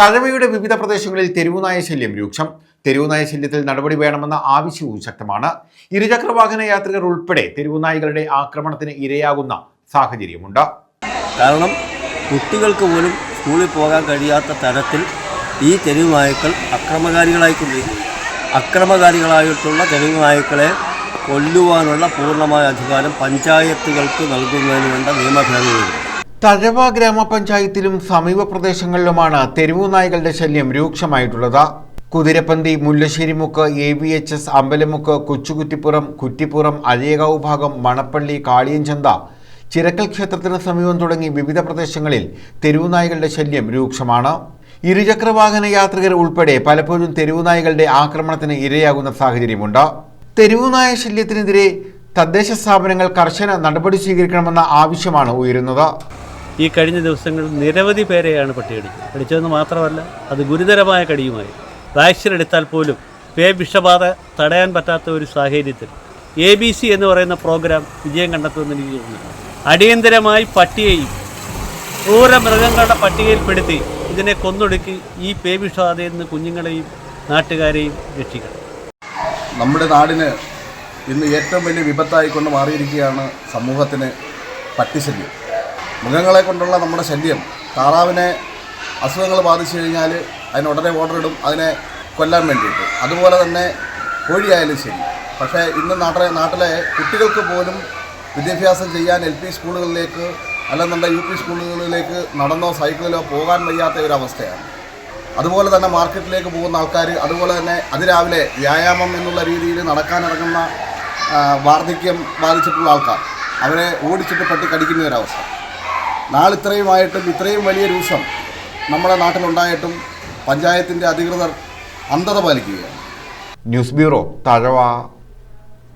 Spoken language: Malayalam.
തഴവയുടെ വിവിധ പ്രദേശങ്ങളിൽ തെരുവുനായ ശല്യം രൂക്ഷം. തെരുവുനായ ശല്യത്തിൽ നടപടി വേണമെന്ന ആവശ്യവും ശക്തമാണ്. ഇരുചക്രവാഹന യാത്രികർ ഉൾപ്പെടെ തെരുവുനായികളുടെ ആക്രമണത്തിന് ഇരയാകുന്ന സാഹചര്യമുണ്ട്. കാരണം കുട്ടികൾക്ക് പോലും സ്കൂളിൽ പോകാൻ കഴിയാത്ത തരത്തിൽ ഈ തെരുവുനായ്ക്കൾ അക്രമകാരികളായിക്കൊണ്ടിരിക്കും അക്രമകാരികളായിട്ടുള്ള തെരുവുനായ്ക്കളെ കൊല്ലുവാനുള്ള പൂർണമായ അധികാരം പഞ്ചായത്തുകൾക്ക് നൽകുന്നതിന് വേണ്ട നിയമഭേദഗതി തഴവ ഗ്രാമപഞ്ചായത്തിലും സമീപ പ്രദേശങ്ങളിലുമാണ് തെരുവു നായ്കളുടെ ശല്യം രൂക്ഷമായിട്ടുള്ളത്. Kuthirapanthi Mullasserimukku A V H S Ambalamukku Kochukuttippuram Kuttippuram Azhayakavu ഭാഗം മണപ്പള്ളി കാളിയഞ്ചന്ത ചിരക്കൽ ക്ഷേത്രത്തിന് സമീപം തുടങ്ങി വിവിധ പ്രദേശങ്ങളിൽ തെരുവുനായകളുടെ ശല്യം രൂക്ഷമാണ്. ഇരുചക്രവാഹന യാത്രികർ ഉൾപ്പെടെ പലപ്പോഴും തെരുവുനായകളുടെ ആക്രമണത്തിന് ഇരയാകുന്ന സാഹചര്യമുണ്ട്. തെരുവുനായ ശല്യത്തിനെതിരെ തദ്ദേശ സ്ഥാപനങ്ങൾ കർശന നടപടി സ്വീകരിക്കണമെന്ന ആവശ്യമാണ് ഉയരുന്നത്. ഈ കഴിഞ്ഞ ദിവസങ്ങളിൽ നിരവധി പേരെയാണ് പട്ടികടിച്ചത്. കടിച്ചതെന്ന് മാത്രമല്ല അത് ഗുരുതരമായ കടിയുമായി. വാക്സിൻ എടുത്താൽ പോലും പേ വിഷബാധ തടയാൻ പറ്റാത്ത ഒരു സാഹചര്യത്തിൽ എ ബി സി എന്ന് പറയുന്ന പ്രോഗ്രാം വിജയം കണ്ടെത്തുമെന്ന് എനിക്ക് തോന്നുന്നു. അടിയന്തരമായി പട്ടിയെയും ക്രൂര മൃഗങ്ങളുടെ പട്ടികയിൽപ്പെടുത്തി ഇതിനെ കൊന്നൊടുക്കി ഈ പേ വിഷബാധയിൽ നിന്ന് കുഞ്ഞുങ്ങളെയും നാട്ടുകാരെയും രക്ഷിക്കണം. നമ്മുടെ നാടിന് ഇന്ന് ഏറ്റവും വലിയ വിപത്തായിക്കൊണ്ട് മാറിയിരിക്കുകയാണ് സമൂഹത്തിന് പട്ടിശല്യം. മൃഗങ്ങളെ കൊണ്ടുള്ള നമ്മുടെ ശല്യം. താറാവിനെ അസുഖങ്ങൾ ബാധിച്ചു കഴിഞ്ഞാൽ അതിന് ഉടനെ ഓർഡർ ഇടും അതിനെ കൊല്ലാൻ വേണ്ടിയിട്ട്. അതുപോലെ തന്നെ കോഴിയായാലും ശരി. പക്ഷേ ഇന്ന് നാട്ടിലെ നാട്ടിലെ കുട്ടികൾക്ക് പോലും വിദ്യാഭ്യാസം ചെയ്യാൻ എൽ പി സ്കൂളുകളിലേക്ക് അല്ലെന്നുണ്ടെങ്കിൽ യു പി സ്കൂളുകളിലേക്ക് നടന്നോ സൈക്കിളിലോ പോകാൻ വയ്യാത്ത ഒരു അവസ്ഥയാണ്. അതുപോലെ തന്നെ മാർക്കറ്റിലേക്ക് പോകുന്ന ആൾക്കാർ അതുപോലെ തന്നെ അതിരാവിലെ വ്യായാമം എന്നുള്ള രീതിയിൽ നടക്കാനിറങ്ങുന്ന വാർദ്ധക്യം ബാധിച്ചിട്ടുള്ള ആൾക്കാർ അവരെ ഓടിച്ചിട്ട് പട്ടി കടിക്കുന്ന ഒരവസ്ഥ നാളിത്രയുമായിട്ടും ഇത്രയും വലിയ രൂക്ഷം നമ്മുടെ നാട്ടിലുണ്ടായിട്ടും പഞ്ചായത്തിന്റെ അധികൃതർ അന്ധത പാലിക്കുകയാണ്. News bureau Thazhava